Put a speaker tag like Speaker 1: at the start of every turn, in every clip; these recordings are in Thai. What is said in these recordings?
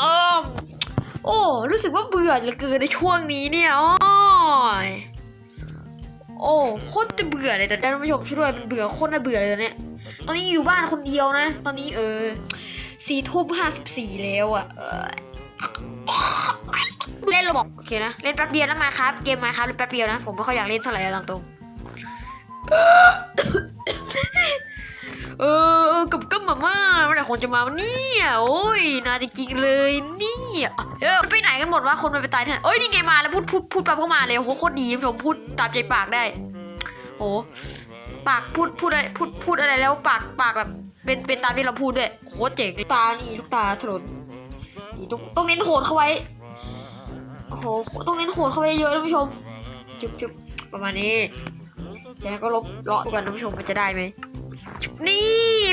Speaker 1: เออโอ้ รู้สึกว่าเบื่อเหลือเกินในช่วงนี้เนี่ยโอ้ยโอ้โคตรจะเบื่อเลยแต่ท่านผู้ชมช่วยด้วยมันเบื่อโคตรน่าเบื่อเลยตอนเนี้ยตอนนี้อยู่บ้านคนเดียวนะ ตอนนี้เออสี่ทุ่มห้าสิบสี่แล้วอะเล่นราบอกโอเคนะ เล่นแป๊บเดียวนะมาครับ เกมมาครับเล่นแป๊บเดียวนะ ผมไม่ค่อยอยากเล่นเท่าไหร่อะตามตรง เออเออกับ คนจะมาวันนี้โอ้ยนาจริงเลยเนี่ยเออไปไหนกันหมดวะคนมันไปตายที่ไหนเอ้ยนี่ไงมาแล้วพูดพูดพูดปั๊บเข้ามาเลยโอ้โหโคตรดีคุณผู้ชมพูดตามใจปากได้โอ้ปากพูดพูดอะไรพูดพูดอะไรแล้วปากปากแบบเป็นเป็นตามที่เราพูดด้วยโคตรเจ๋งตานี่ลูกตาถลนนต้องต้องเน้นโหดเข้าไว้โอ้โหต้องเน้นโหดเข้าไว้เยอะท่านผู้ชมจุ๊บจุ๊บประมาณนี้แล้วก็ลบเลาะกันท่านผู้ชมมันจะได้ไหม นี่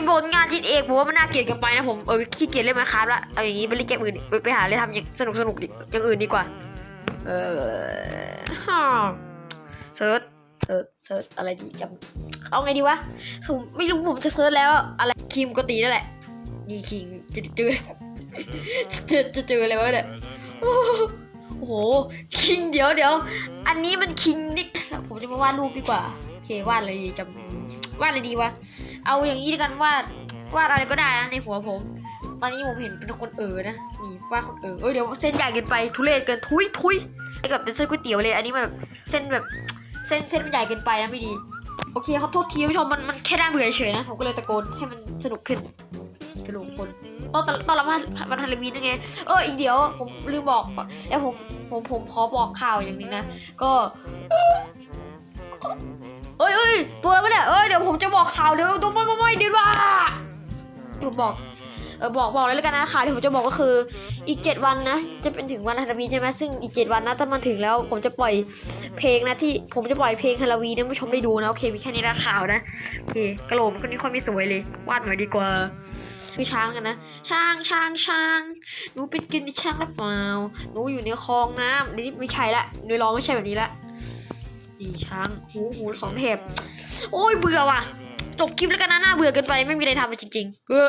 Speaker 1: บทงานจิตเอกผมว่ามันน่าเกลียดเกันไปนะผมเออขี้เกียจเล่นมาคารับละเอาอย่างนี้ไปเล่นเกมอื่นไปไปหาอะไรทำอย่างสนุกสนุกดิอย่างอื่นดีกว่า เออฮ่าเซิร์ชเซิร์ชเซิร์ชอะไรดีจำเอาไงดีวะผมไม่รู้ผมจะเซิร์ชแล้วอะไรคิมปกตินั่นแหละนี่คิงจะเจอจะจะเจออะไรวะเนี่ยโอ้โหคิงเดี๋ยวเดี๋ยวอันนี้มันคิงนี่ผมจะมาวาดรูปดีกว่าโอเควาดอะไรดีจำ วาดอะไรดีวะ เอาอย่างนี้ด้วยกันวาดวาดอะไรก็ได้นะในหัวผม ตอนนี้ผมเห็นเป็นคนเออนะนี่วาดคนเออเอ้ยเดี๋ยวเส้นใหญ่เกินไปทุเรศเกินทุยทุยกับเป็นเส้นก๋วยเตี๋ยวเลย อันนี้มันแบบเส้นแบบเส้นเส้นมันใหญ่เกินไปนะไม่ดี โอเคครับโทษทีผู้ชมมันมันแค่น่าเบื่อเฉยนะผมก็เลยตะโกนให้มันสนุกขึ้นสนุกคนตอนตอนรับวันฮาโลวีนยังไงเอออีกเดี๋ยวผมลืมบอกแล้วผมผมผมขอบอกข่าวอย่างนึงนะก็เอ้ยเอ้ยตัว จะบอกข่าวเดี๋ยวตัวไม่ไม่ไม่เดี๋ยวว่าผมบอกเออบอกบอกเลยแล้วกันนะข่าวที่ผมจะบอกก็คืออีกเจ็ดวันนะ จะเป็นถึงวันฮาโลวีนใช่ไหมซึ่งอีกเจ็ดวันนะถ้ามันถึงแล้ว ผมจะปล่อยเพลงนะที่ผมจะปล่อยเพลงฮาโลวีนให้ผู้ชมได้ดูนะโอเคมีแค่นี้นะข่าวนะโอเคกระโหลกมันคนนี้ค่อยไม่สวยเลยวาดหน่อยดีกว่าคือช้างกันนะช้างช้างช้างหนูเป็นกินช้างหรือเปล่าหนูอยู่ในคลองน้ำนี่ไม่ใช่ละเนื้อร้องไม่ใช่แบบนี้ละ สี่ช้างหูหูสองเทปโอ้ยเบื่อว่ะ จบคลิปแล้วกันนะน่าเบื่อเกินไปไม่มีอะไรทำเลยจริงๆเออ